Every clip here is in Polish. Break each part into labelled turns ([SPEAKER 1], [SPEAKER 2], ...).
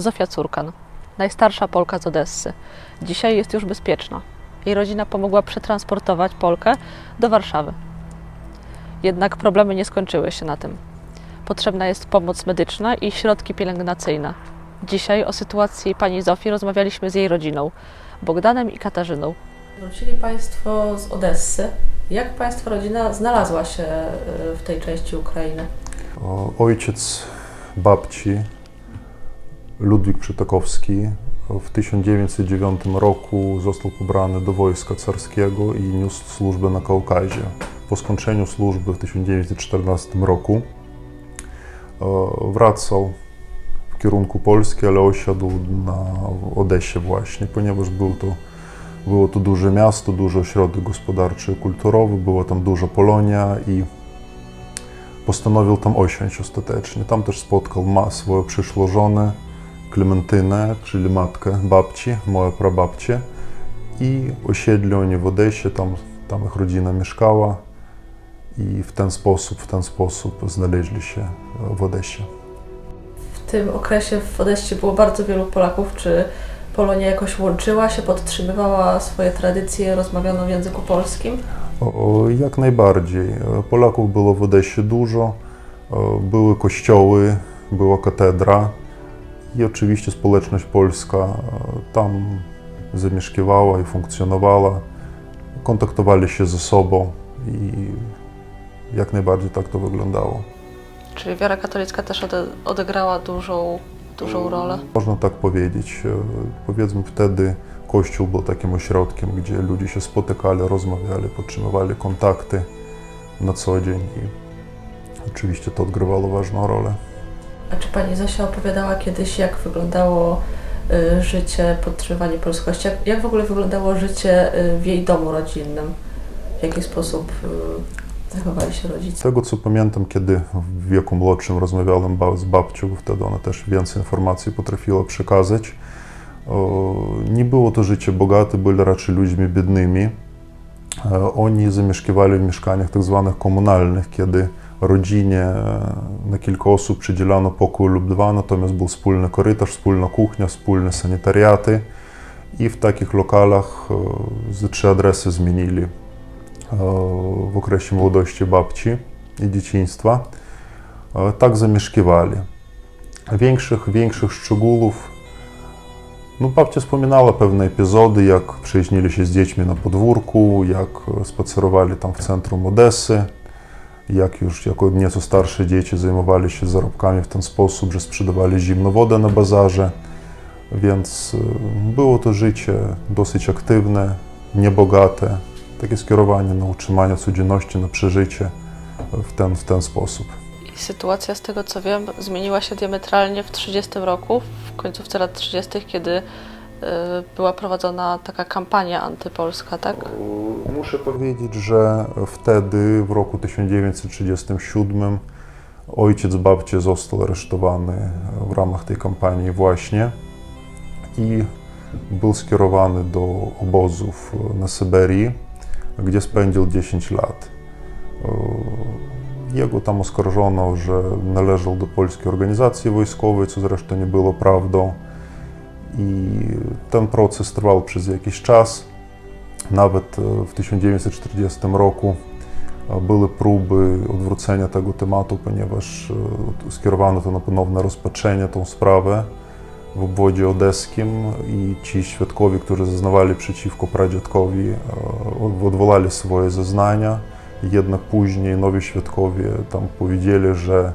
[SPEAKER 1] Zofia Curkan, najstarsza Polka z Odessy. Dzisiaj jest już bezpieczna. Jej rodzina pomogła przetransportować Polkę do Warszawy. Jednak problemy nie skończyły się na tym. Potrzebna jest pomoc medyczna i środki pielęgnacyjne. Dzisiaj o sytuacji pani Zofii rozmawialiśmy z jej rodziną, Bogdanem i Katarzyną. Wrócili Państwo z Odessy. Jak Państwa rodzina znalazła się y, w tej części Ukrainy?
[SPEAKER 2] O, Ojciec babci Ludwik Przytakowski w 1909 roku został pobrany do wojska carskiego i niósł służbę na Kaukazie. Po skończeniu służby w 1914 roku e, wracał w kierunku Polski, ale osiadł na Odessie właśnie, ponieważ był to, było to duże miasto, duży ośrodek gospodarczy i kulturowy, była tam duża Polonia i postanowił tam osiąść ostatecznie. Tam też spotkał ma swoją przyszłą żonę, Klementynę, czyli matkę babci, moją prababcię. I osiedli oni w Odessie, tam, tam ich rodzina mieszkała. I w ten sposób, w ten sposób znaleźli się w Odessie.
[SPEAKER 1] W tym okresie w Odessie było bardzo wielu Polaków. Czy Polonia jakoś łączyła się, podtrzymywała swoje tradycje, rozmawiano w języku polskim?
[SPEAKER 2] Jak najbardziej. Polaków było w Odessie dużo. Były kościoły, była katedra i oczywiście społeczność polska e, tam zamieszkiwała i funkcjonowała. Kontaktowali się ze sobą i jak najbardziej tak to wyglądało.
[SPEAKER 1] Czyli wiara katolicka też ode, odegrała dużą, dużą rolę?
[SPEAKER 2] Można tak powiedzieć. E, Powiedzmy wtedy Kościół był takim ośrodkiem, gdzie ludzie się spotykali, rozmawiali, podtrzymywali kontakty na co dzień i oczywiście to odgrywało ważną rolę.
[SPEAKER 1] A czy pani Zosia opowiadała kiedyś, jak wyglądało y, życie, podtrzymywanie polskości? Jak, jak w ogóle wyglądało życie y, w jej domu rodzinnym? W jaki sposób y, zachowali się
[SPEAKER 2] Z
[SPEAKER 1] rodzice?
[SPEAKER 2] tego co pamiętam, kiedy w wieku młodszym rozmawiałem z babcią, wtedy ona też więcej informacji potrafiła przekazać. O, Nie było to życie bogate, byli raczej ludźmi biednymi. E, Oni zamieszkiwali w mieszkaniach tak zwanych komunalnych, kiedy rodzinie na kilka osób przydzielano pokój lub dwa, natomiast był wspólny korytarz, wspólna kuchnia, wspólne sanitariaty i w takich lokalach e, ze trzy adresy zmienili e, w okresie młodości babci i dzieciństwa. E, Tak zamieszkiwali. Większych, większych szczegółów no, babcia wspominała pewne epizody, jak przyjaźnili się z dziećmi na podwórku, jak spacerowali tam w centrum Odessy, jak już jako nieco starsze dzieci zajmowali się zarobkami w ten sposób, że sprzedawali zimną wodę na bazarze. Więc e, było to życie dosyć aktywne, niebogate, takie skierowanie na utrzymanie codzienności, na przeżycie w ten, w ten sposób.
[SPEAKER 1] I sytuacja, z tego co wiem, zmieniła się diametralnie w 30 roku, w końcówce lat 30., kiedy y, była prowadzona taka kampania antypolska, tak?
[SPEAKER 2] Muszę powiedzieć, że wtedy, w roku 1937, ojciec babci został aresztowany w ramach tej kampanii właśnie i był skierowany do obozów na Syberii, gdzie spędził 10 lat. Jego tam oskarżono, że należał do polskiej organizacji wojskowej, co zresztą nie było prawdą. I ten proces trwał przez jakiś czas. Nawet e, w 1940 roku e, były próby odwrócenia tego tematu, ponieważ e, skierowano to na ponowne rozpatrzenie tą sprawę w obwodzie odeskim i ci świadkowie, którzy zeznawali przeciwko pradziadkowi, odwołali swoje zeznania. Jednak później nowi świadkowie tam powiedzieli, że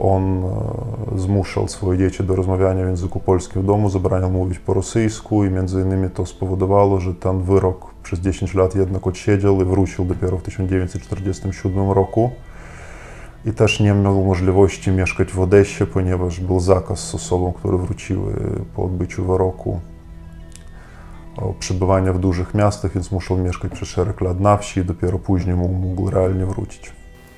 [SPEAKER 2] on e, zmuszał swoje dzieci do rozmawiania w języku polskim w domu, zabraniał mówić po rosyjsku i między innymi to spowodowało, że ten wyrok przez 10 lat jednak odsiedział i wrócił dopiero w 1947 roku. I też nie miał możliwości mieszkać w Odessie, ponieważ był zakaz osobom, które wróciły po odbyciu wyroku o przebywania w dużych miastach, więc musiał mieszkać przez szereg lat na wsi i dopiero później mógł realnie wrócić.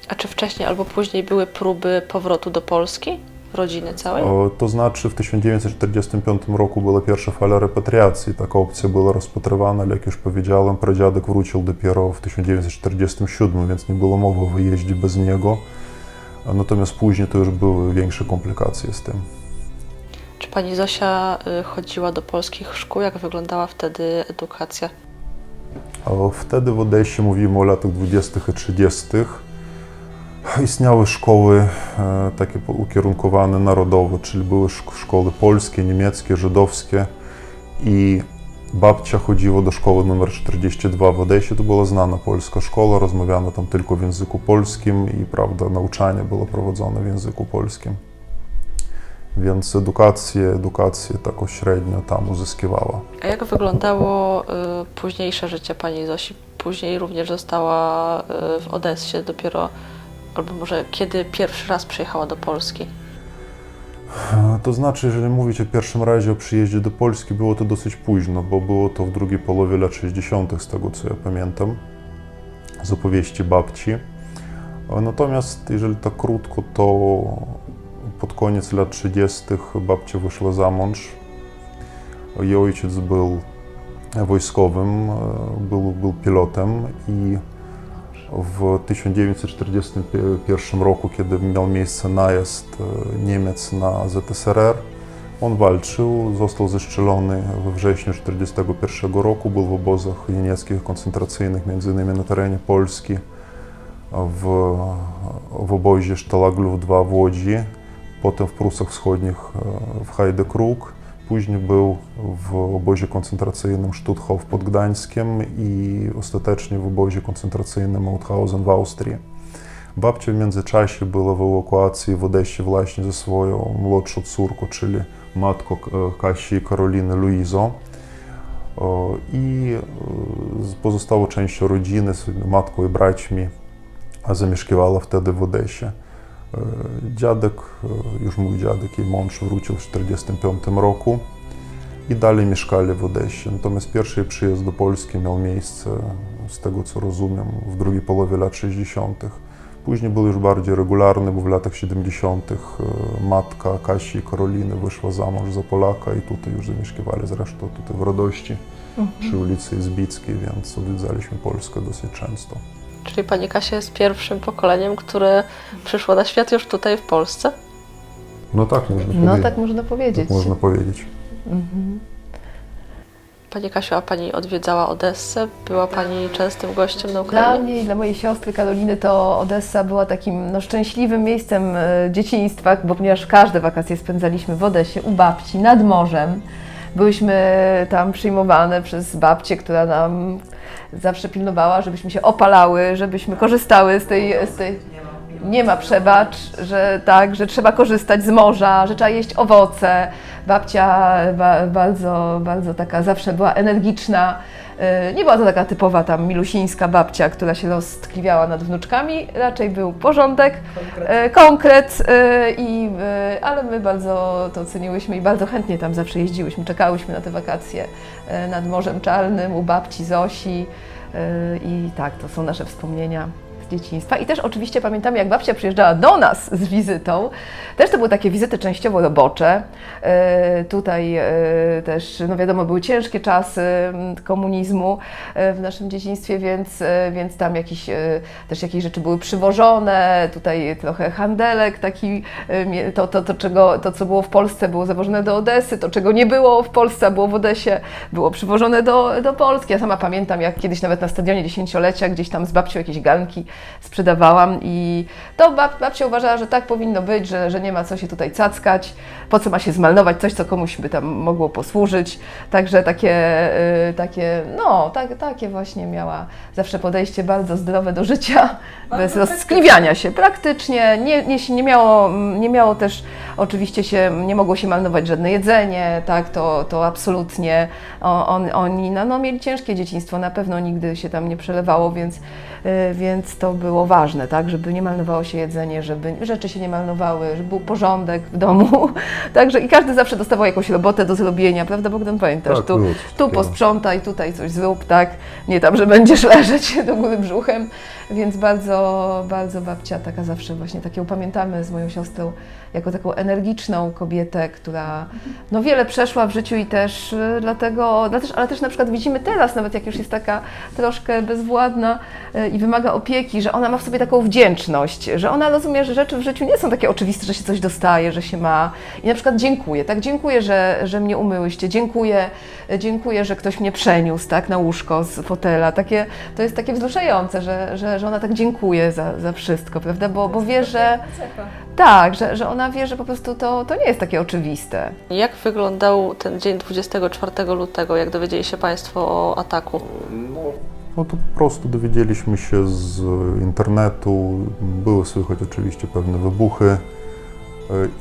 [SPEAKER 1] A czy wcześniej albo później były próby powrotu do Polski? Rodziny całej?
[SPEAKER 2] O, To znaczy w 1945 roku była pierwsza fala repatriacji. Taka opcja była rozpatrywana, ale jak już powiedziałem, pradziadek wrócił dopiero w 1947, więc nie było mowy o wyjeździe bez niego. Natomiast później to już były większe komplikacje z tym.
[SPEAKER 1] Czy pani Zosia y, chodziła do polskich szkół? Jak wyglądała wtedy edukacja?
[SPEAKER 2] Wtedy w Odessie, mówimy o latach 20. i 30., istniały szkoły e, takie ukierunkowane narodowo, czyli były szk- szkoły polskie, niemieckie, żydowskie i babcia chodziła do szkoły numer 42 w Odessie. To była znana polska szkoła, rozmawiano tam tylko w języku polskim i prawda, nauczanie było prowadzone w języku polskim. Więc edukację, edukację taką średnio tam uzyskiwała.
[SPEAKER 1] A jak wyglądało y, późniejsze życie pani Zosi? Później również została y, w Odessie dopiero, albo może kiedy pierwszy raz przyjechała do Polski?
[SPEAKER 2] To znaczy, jeżeli mówić o pierwszym razie o przyjeździe do Polski, było to dosyć późno, bo było to w drugiej połowie lat 60., z tego co ja pamiętam, z opowieści babci. Natomiast jeżeli tak krótko, to pod koniec lat 30. babcia wyszła za mąż. Jej ojciec był wojskowym, był, był pilotem i w 1941 roku, kiedy miał miejsce najazd e, Niemiec na ZSRR, on walczył, został zestrzelony we wrześniu 1941 roku, był w obozach niemieckich koncentracyjnych, między innymi na terenie Polski, w, w obozie Sztalaglów 2 w Łodzi, potem w Prusach Wschodnich e, w Heidekrug, później był w obozie koncentracyjnym Stutthof pod Gdańskiem i ostatecznie w obozie koncentracyjnym Mauthausen w Austrii. Babcia w międzyczasie była w ewakuacji w Odessie właśnie ze swoją młodszą córką, czyli matką e, Kasi Karoliny Luizą. I e, pozostałą częścią rodziny, matką i braćmi, zamieszkiwała wtedy w Odessie. E, Dziadek, e, już mój dziadek i mąż wrócił w 1945 roku i dalej mieszkali w Odessie. Natomiast pierwszy przyjazd do Polski miał miejsce, z tego co rozumiem, w drugiej połowie lat 60. Później był już bardziej regularny, bo w latach 70. e, matka Kasi i Karoliny wyszła za mąż za Polaka i tutaj już zamieszkiwali zresztą tutaj w Radości przy ulicy Izbickiej, więc odwiedzaliśmy Polskę dosyć często.
[SPEAKER 1] Czyli pani Kasia jest pierwszym pokoleniem, które przyszło na świat już tutaj w Polsce?
[SPEAKER 2] No tak można
[SPEAKER 3] No
[SPEAKER 2] powiedzieć.
[SPEAKER 3] tak można powiedzieć.
[SPEAKER 2] Tak można powiedzieć.
[SPEAKER 3] Mhm.
[SPEAKER 1] Pani Kasiu, a pani odwiedzała Odessę? Była pani częstym gościem na
[SPEAKER 3] Dla
[SPEAKER 1] Ukrainie?
[SPEAKER 3] mnie i dla mojej siostry Karoliny to Odessa była takim no, szczęśliwym miejscem e, dzieciństwa, bo ponieważ każde wakacje spędzaliśmy w Odessie u babci nad morzem. Byłyśmy tam przyjmowane przez babcię, która nam zawsze pilnowała, żebyśmy się opalały, żebyśmy korzystały z tej, z tej nie ma przebacz, że tak, że trzeba korzystać z morza, że trzeba jeść owoce. Babcia ba, bardzo, bardzo taka zawsze była energiczna. Yy, Nie była to taka typowa tam milusińska babcia, która się roztkliwiała nad wnuczkami. Raczej był porządek, konkret, konkret yy, i, ale my bardzo to ceniłyśmy i bardzo chętnie tam zawsze jeździłyśmy. Czekałyśmy na te wakacje nad Morzem Czarnym u babci Zosi. I tak, to są nasze wspomnienia dzieciństwa. I też oczywiście pamiętamy, jak babcia przyjeżdżała do nas z wizytą. Też to były takie wizyty częściowo robocze. E, tutaj e, też, no wiadomo, były ciężkie czasy mm, komunizmu e, w naszym dzieciństwie, więc, więc tam jakieś, też jakieś rzeczy były przywożone. Tutaj trochę handelek taki, to, to, to, czego, to co było w Polsce było zawożone do Odesy, to czego nie było w Polsce, było w Odesie, było przywożone do, do Polski. Ja sama pamiętam, jak kiedyś nawet na stadionie dziesięciolecia gdzieś tam z babcią jakieś ganki sprzedawałam i to bab, babcia uważała, że tak powinno być, że, że nie ma co się tutaj cackać, po co ma się zmarnować coś, co komuś by tam mogło posłużyć. Także takie, y, takie no, tak, takie właśnie miała zawsze podejście bardzo zdrowe do życia, bez rozskliwiania się. Praktycznie nie, nie, nie, miało, nie miało też, oczywiście się, nie mogło się marnować żadne jedzenie, tak, to, to absolutnie. On, oni no, no, mieli ciężkie dzieciństwo, na pewno nigdy się tam nie przelewało, więc, y, więc to było ważne, tak, żeby nie marnowało się jedzenie, żeby rzeczy się nie marnowały, żeby był porządek w domu. Także i każdy zawsze dostawał jakąś robotę do zrobienia, prawda Bogdan, pamiętasz?
[SPEAKER 2] Tak,
[SPEAKER 3] tu
[SPEAKER 2] było
[SPEAKER 3] tu posprzątaj, tutaj coś zrób, tak? Nie tam, że będziesz leżeć do góry brzuchem. Więc bardzo, bardzo babcia taka zawsze właśnie takie upamiętamy z moją siostrą jako taką energiczną kobietę, która no wiele przeszła w życiu i też y, dlatego, ale też, na przykład widzimy teraz, nawet jak już jest taka troszkę bezwładna y, i wymaga opieki, że ona ma w sobie taką wdzięczność, że ona rozumie, że rzeczy w życiu nie są takie oczywiste, że się coś dostaje, że się ma. I na przykład dziękuję, tak? Dziękuję, że, że mnie umyłyście, dziękuję, dziękuję, że ktoś mnie przeniósł, tak? Na łóżko z fotela. Takie, to jest takie wzruszające, że, że, że ona tak dziękuję za, za wszystko, prawda? Bo, bo wie, że. Tak, że, że ona wie, że po prostu to, to nie jest takie oczywiste.
[SPEAKER 1] Jak wyglądał ten dzień 24 lutego, jak dowiedzieli się Państwo o ataku?
[SPEAKER 2] No to po prostu dowiedzieliśmy się z internetu, były słychać oczywiście pewne wybuchy e,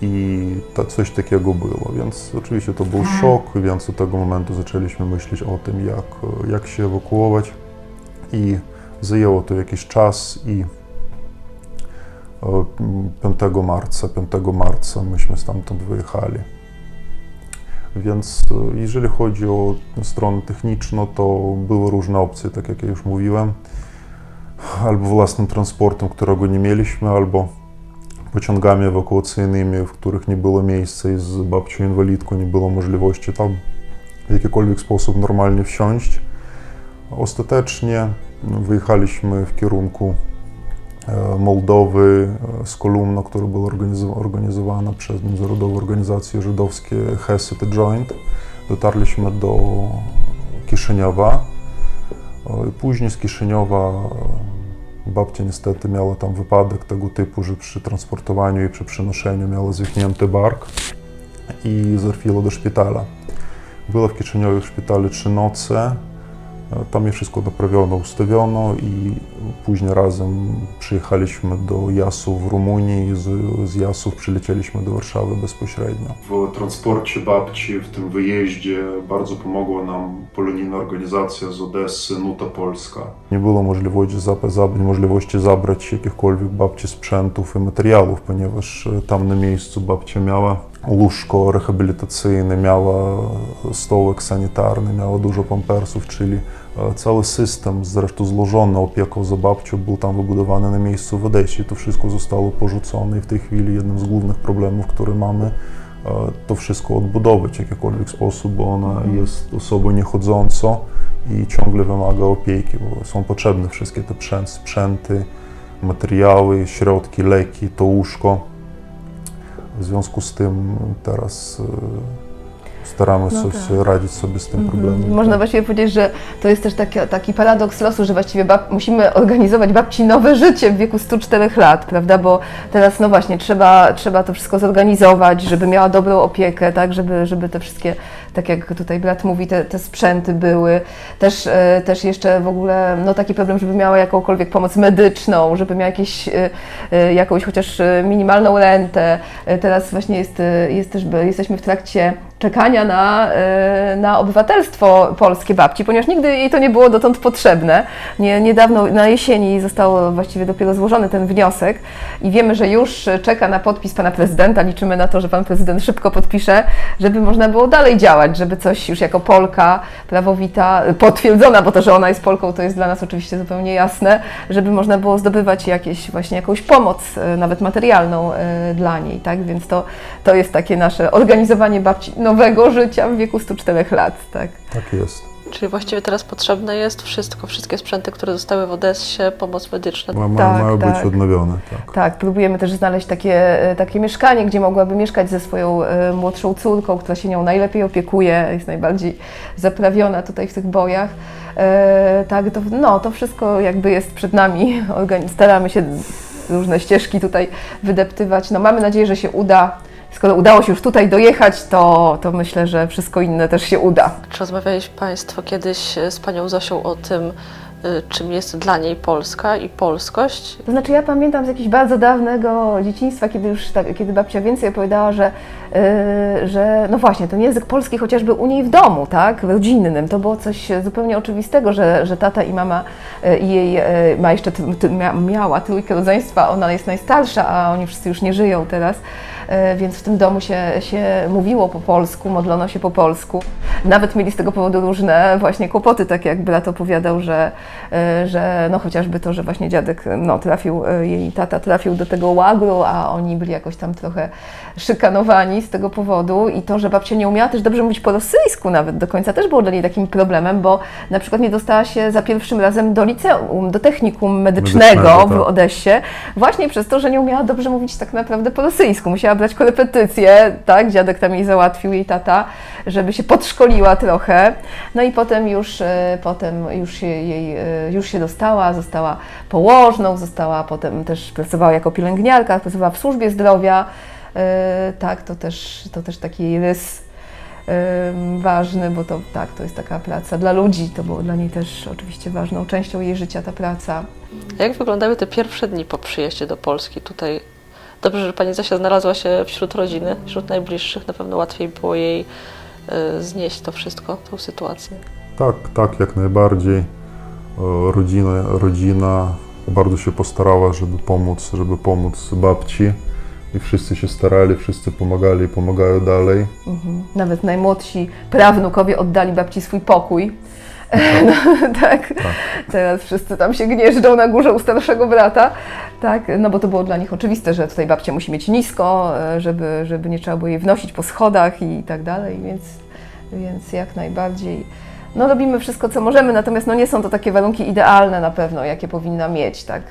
[SPEAKER 2] i ta, coś takiego było, więc oczywiście to był szok, więc od tego momentu zaczęliśmy myśleć o tym, jak, jak się ewakuować i zajęło to jakiś czas i e, 5 marca, 5 marca myśmy stamtąd wyjechali. Więc e, jeżeli chodzi o stronę techniczną, to były różne opcje, tak jak ja już mówiłem. Albo własnym transportem, którego nie mieliśmy, albo pociągami ewakuacyjnymi, w których nie było miejsca i z babcią inwalidką nie było możliwości tam w jakikolwiek sposób normalnie wsiąść. Ostatecznie wyjechaliśmy w kierunku e, Mołdowy e, z kolumną, która była organizowa- organizowana przez międzynarodową organizację żydowskie Hesed Joint. Dotarliśmy do Kiszyniowa. E, Później z Kiszyniowa babcia niestety miała tam wypadek tego typu, że przy transportowaniu i przy przenoszeniu miała zwichnięty bark i zerfiła do szpitala. Była w Kiszyniowie w szpitalu trzy noce. Tam je wszystko naprawiono, ustawiono i później razem przyjechaliśmy do Jasów w Rumunii i z, z Jasów przylecieliśmy do Warszawy bezpośrednio. W transporcie babci, w tym wyjeździe bardzo pomogła nam polonijna organizacja z Odessy, Nuta Polska. Nie było możliwości, możliwości zabrać jakichkolwiek babci sprzętów i materiałów, ponieważ e, tam na miejscu babcia miała łóżko rehabilitacyjne, miała stołek sanitarny, miała dużo pampersów, czyli e, cały system, zresztą złożony opieką za babcią, był tam wybudowany na miejscu w Odessie. To wszystko zostało porzucone i w tej chwili jednym z głównych problemów, które mamy, e, to wszystko odbudować w jakikolwiek sposób, bo ona jest osobą niechodzącą i ciągle wymaga opieki, bo są potrzebne wszystkie te sprzęt- sprzęty, materiały, środki, leki, to łóżko. W związku z tym teraz e, staramy
[SPEAKER 3] No
[SPEAKER 2] się
[SPEAKER 3] tak.
[SPEAKER 2] radzić sobie z tym problemem.
[SPEAKER 3] Można właściwie powiedzieć, że to jest też taki, taki paradoks losu, że właściwie bab, musimy organizować babci nowe życie w wieku 104 lat, prawda? Bo teraz, no właśnie, trzeba, trzeba to wszystko zorganizować, żeby miała dobrą opiekę, tak? Żeby, żeby te wszystkie, tak jak tutaj brat mówi, te, te sprzęty były. Też, e, też jeszcze w ogóle, no taki problem, żeby miała jakąkolwiek pomoc medyczną, żeby miała jakieś, e, e, jakąś chociaż minimalną rentę. Teraz właśnie jest, jest też, jesteśmy w trakcie czekania na, na obywatelstwo polskie babci, ponieważ nigdy jej to nie było dotąd potrzebne. Nie, niedawno na jesieni został właściwie dopiero złożony ten wniosek i wiemy, że już czeka na podpis pana prezydenta. Liczymy na to, że pan prezydent szybko podpisze, żeby można było dalej działać, żeby coś już jako Polka prawowita, potwierdzona, bo to, że ona jest Polką, to jest dla nas oczywiście zupełnie jasne, żeby można było zdobywać jakieś właśnie jakąś pomoc, e, nawet materialną e, dla niej, tak? Więc to, to jest takie nasze organizowanie babci nowego życia w wieku 104 lat, tak?
[SPEAKER 2] Tak jest.
[SPEAKER 1] Czyli właściwie teraz potrzebne jest wszystko, wszystkie sprzęty, które zostały w Odessie, pomoc medyczna.
[SPEAKER 2] Ma, ma,
[SPEAKER 3] Tak,
[SPEAKER 2] mają
[SPEAKER 3] tak.
[SPEAKER 2] być odnowione, tak.
[SPEAKER 3] Tak, próbujemy też znaleźć takie, e, takie mieszkanie, gdzie mogłaby mieszkać ze swoją e, młodszą córką, która się nią najlepiej opiekuje, jest najbardziej zaprawiona tutaj w tych bojach. E, tak, to, no, to wszystko jakby jest przed nami. Organi- staramy się różne ścieżki tutaj wydeptywać. No, mamy nadzieję, że się uda. Skoro udało się już tutaj dojechać, to, to myślę, że wszystko inne też się uda.
[SPEAKER 1] Czy rozmawialiście Państwo kiedyś z Panią Zosią o tym, y, czym jest dla niej Polska i polskość?
[SPEAKER 3] To znaczy ja pamiętam z jakiegoś bardzo dawnego dzieciństwa, kiedy już tak, kiedy babcia więcej opowiadała, że, yy, że no właśnie, ten język polski chociażby u niej w domu, tak, rodzinnym, to było coś zupełnie oczywistego, że, że tata i mama yy, i jej yy, ma jeszcze, miała trójkę rodzeństwa, ona jest najstarsza, a oni wszyscy już nie żyją teraz, więc w tym domu się, się mówiło po polsku, modlono się po polsku. Nawet mieli z tego powodu różne właśnie kłopoty, tak jak brat opowiadał, że, e, że no chociażby to, że właśnie dziadek no, trafił, e, jej tata trafił do tego łagru, a oni byli jakoś tam trochę szykanowani z tego powodu i to, że babcia nie umiała też dobrze mówić po rosyjsku nawet do końca, też było dla niej takim problemem, bo na przykład nie dostała się za pierwszym razem do liceum, do technikum medycznego,
[SPEAKER 2] Medycznego,
[SPEAKER 3] w
[SPEAKER 2] tak.
[SPEAKER 3] Odessie, właśnie przez to, że nie umiała dobrze mówić tak naprawdę po rosyjsku. Musiała brać korepetycje, tak, dziadek tam jej załatwił, jej tata, żeby się podszkoliła trochę. No i potem już, e, potem już się jej, e, już się dostała, została położną, została potem też pracowała jako pielęgniarka, pracowała w służbie zdrowia. E, Tak, to też, to też taki rys ważny, bo to tak, to jest taka praca dla ludzi, to było dla niej też oczywiście ważną częścią jej życia ta praca.
[SPEAKER 1] Jak wyglądały te pierwsze dni po przyjeździe do Polski tutaj? Dobrze, że pani Zosia znalazła się wśród rodziny, wśród najbliższych. Na pewno łatwiej było jej znieść to wszystko, tą sytuację.
[SPEAKER 2] Tak, tak, jak najbardziej. E, Rodzina, rodzina bardzo się postarała, żeby pomóc, żeby pomóc babci. I wszyscy się starali, wszyscy pomagali i pomagają dalej.
[SPEAKER 3] Mhm. Nawet najmłodsi prawnukowie oddali babci swój pokój. No, tak. Teraz wszyscy tam się gnieżdżą na górze u starszego brata. Tak, no bo to było dla nich oczywiste, że tutaj babcia musi mieć nisko, e, żeby, żeby nie trzeba było jej wnosić po schodach i tak dalej, więc, więc jak najbardziej. No robimy wszystko, co możemy, natomiast no nie są to takie warunki idealne na pewno, jakie powinna mieć, tak,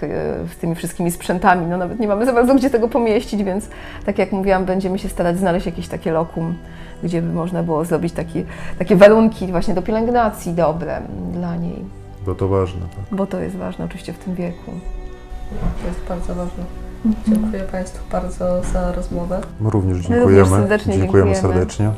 [SPEAKER 3] z tymi wszystkimi sprzętami. No nawet nie mamy za bardzo gdzie tego pomieścić, więc tak jak mówiłam, będziemy się starać znaleźć jakieś takie lokum, gdzie by można było zrobić takie, takie warunki właśnie do pielęgnacji dobre dla niej,
[SPEAKER 2] Bo to ważne. Tak.
[SPEAKER 3] bo to jest ważne oczywiście w tym wieku.
[SPEAKER 1] To jest bardzo ważne. Dziękuję Państwu bardzo za rozmowę.
[SPEAKER 2] My również
[SPEAKER 3] My również
[SPEAKER 2] dziękujemy.
[SPEAKER 3] serdecznie
[SPEAKER 2] dziękujemy
[SPEAKER 3] dziękujemy.
[SPEAKER 2] serdecznie.